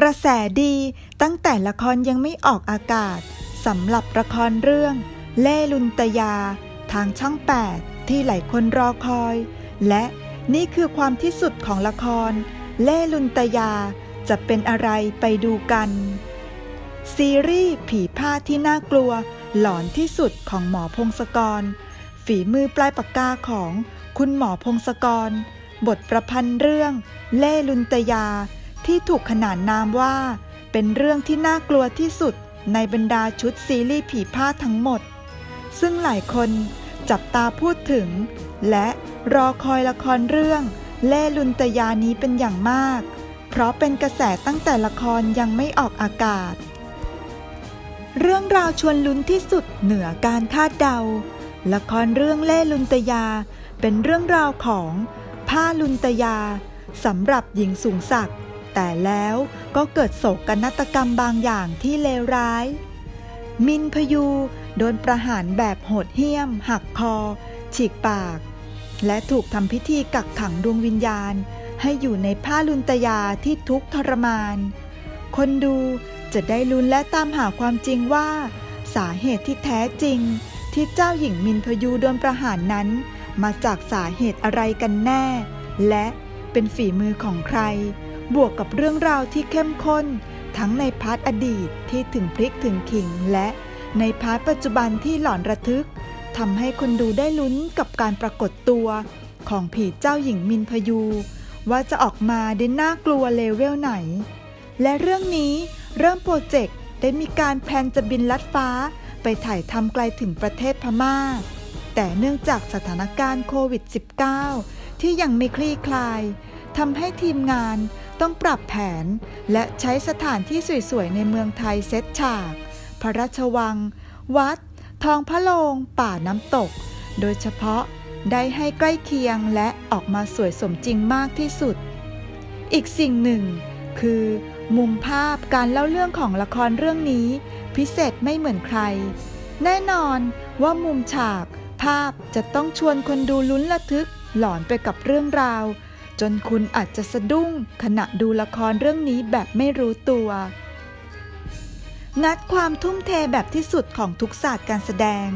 กระแสดีตั้งแต่ละครยังไม่ออกอากาศสำหรับละครเรื่อง เล่ลุนตยา ทางช่อง 8 ที่หลายคนรอคอย และนี่คือความที่สุดของละคร เล่ลุนตยาจะเป็นอะไรไปดูกัน ซีรีส์ผีผ้าที่น่ากลัว หลอนที่สุดของหมอพงศกร ฝีมือปลายปากกาของคุณหมอพงศกร บทประพันธ์เรื่อง เล่ลุนตยา ที่ถูกขนานนามว่า เป็นเรื่องที่น่ากลัวที่สุดในบรรดาชุดซีรีส์ผีผ้าทั้งหมด ซึ่งหลายคนจับตาพูดถึง และรอคอยละครเรื่อง เล่ลุนตยานี้เป็นอย่างมาก เพราะเป็นกระแสตั้งแต่ละครยังไม่ออกอากาศ เรื่องราวชวนลุ้นที่สุดเหนือการคาดเดา ละครเรื่องเล่ลุนตยา เป็นเรื่องราวของผ้าลุนตยาสำหรับหญิงสูงศักดิ์ แต่แล้วก็เกิดโศกนาฏกรรมบางอย่างที่เลวร้าย มินพยูโดนประหารแบบโหดเหี้ยม หักคอ ฉีกปาก และถูกทำพิธีกักขังดวงวิญญาณ ให้อยู่ในผ้าลุนตยาที่ทุกทรมาน คนดูจะได้ลุ้นและตามหาความจริงว่า สาเหตุที่แท้จริง ที่เจ้าหญิงมินพยูโดนประหารนั้น มาจากสาเหตุอะไรกันแน่ และเป็นฝีมือของใคร บวกกับเรื่องราวที่เข้มข้น ทั้งในพาร์ทอดีตที่ถึงพลิกถึงขิง และในพาร์ทปัจจุบันที่หลอนระทึกทำให้คนดูได้ลุ้นกับการปรากฏตัว ของผีเจ้าหญิงมินพยู ว่าจะออกมาได้น่ากลัวเลเวลไหน และเรื่องนี้เริ่มโปรเจกต์ได้มีการแพลนจะบินลัดฟ้า ไปถ่ายทำไกลถึงประเทศพม่า แต่เนื่องจากสถานการณ์โควิด -19 ที่ยังไม่คลี่คลายทำให้ทีมงาน ต้องปรับแผน และใช้สถานที่สวยๆ ในเมืองไทยเซตฉาก พระราชวัง วัด ทองพระโลง ป่าน้ำตก โดยเฉพาะได้ให้ใกล้เคียงและออกมาสวยสมจริงมากที่สุด อีกสิ่งหนึ่ง คือ มุมภาพการเล่าเรื่องของละครเรื่องนี้ พิเศษไม่เหมือนใคร แน่นอนว่ามุมฉาก ภาพจะต้องชวนคนดูลุ้นระทึก หลอนไปกับเรื่องราว จนคุณอาจจะสะดุ้งขณะดูละครเรื่องนี้แบบไม่รู้ตัว งัดความทุ่มเทแบบที่สุดของทุกศาสตร์การแสดง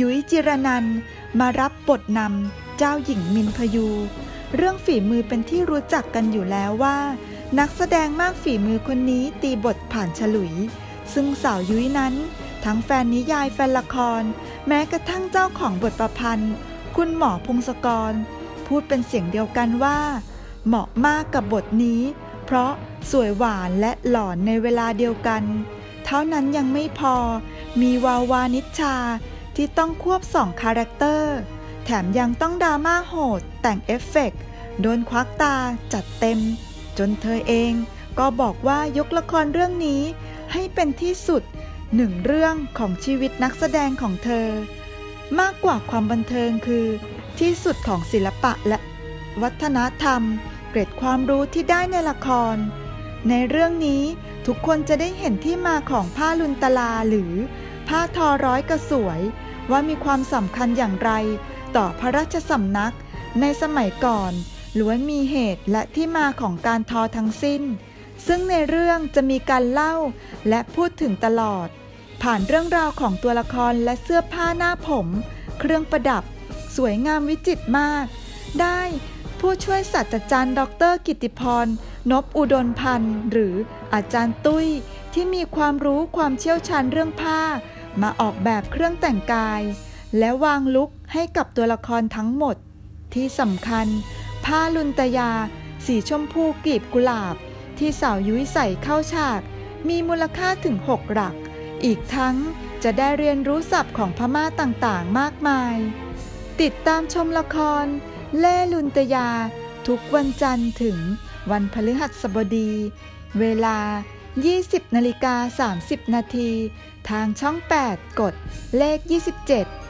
ยุ้ยจิรนันมารับบทนำเจ้าหญิงมินพยู เรื่องฝีมือเป็นที่รู้จักกันอยู่แล้วว่า นักแสดงมากฝีมือคนนี้ตีบทผ่านฉลุย ซึ่งสาวยุ้ยนั้น ทั้งแฟนนิยายแฟนละคร แม้กระทั่งเจ้าของบทประพันธ์ คุณหมอพงศกร พูดเป็นเสียงเดียวกันว่า เหมาะมากกับบทนี้ เพราะสวยหวานและหลอนในเวลาเดียวกัน เท่านั้นยังไม่พอ มีวาวานิชชาที่ต้องควบสองคาแรคเตอร์ แถมยังต้องดราม่าโหด แต่งเอฟเฟกต์โดนควักตาจัดเต็ม จนเธอเองก็บอกว่ายกละครเรื่องนี้ ให้เป็นที่สุดหนึ่งเรื่องของชีวิตนักแสดงของเธอ มากกว่าความบันเทิงคือ ที่สุดของศิลปะและวัฒนธรรม เกร็ดความรู้ที่ได้ในละคร ในเรื่องนี้ทุกคนจะได้เห็นที่มาของผ้าลุนตลาหรือ ผ้าทอร้อยกระสวย ว่ามีความสำคัญอย่างไร ต่อพระราชสำนัก ในสมัยก่อนล้วนมีเหตุและที่มาของการทอทั้งสิ้น ซึ่งในเรื่องจะมีการเล่าและพูดถึงตลอด ผ่านเรื่องราวของตัวละครและเสื้อผ้าหน้าผม เครื่องประดับ สวยงามวิจิตรมาก ได้ผู้ช่วยศาสตราจารย์ ดร กิติพร นบอุดมพันธ์หรืออาจารย์ตุ้ย ที่มีความรู้ความเชี่ยวชาญเรื่องผ้า มาออกแบบเครื่องแต่งกาย และวางลุกให้กับตัวละครทั้งหมด ที่สำคัญ ผ้าลุนตยา สีชมพูกลีบกุหลาบ ที่สาวยุ้ยใส่เข้าฉาก มีมูลค่าถึง 6 หลัก อีกทั้งจะได้เรียนรู้ศัพท์ของพม่าต่างๆ มากมาย ติดตามชมละคร เล่ลุนตยา ทุกวันจันทร์ถึงวันพฤหัสบดี เวลา 20นาฬิกา30 นาที ทางช่อง 8 กดเลข 27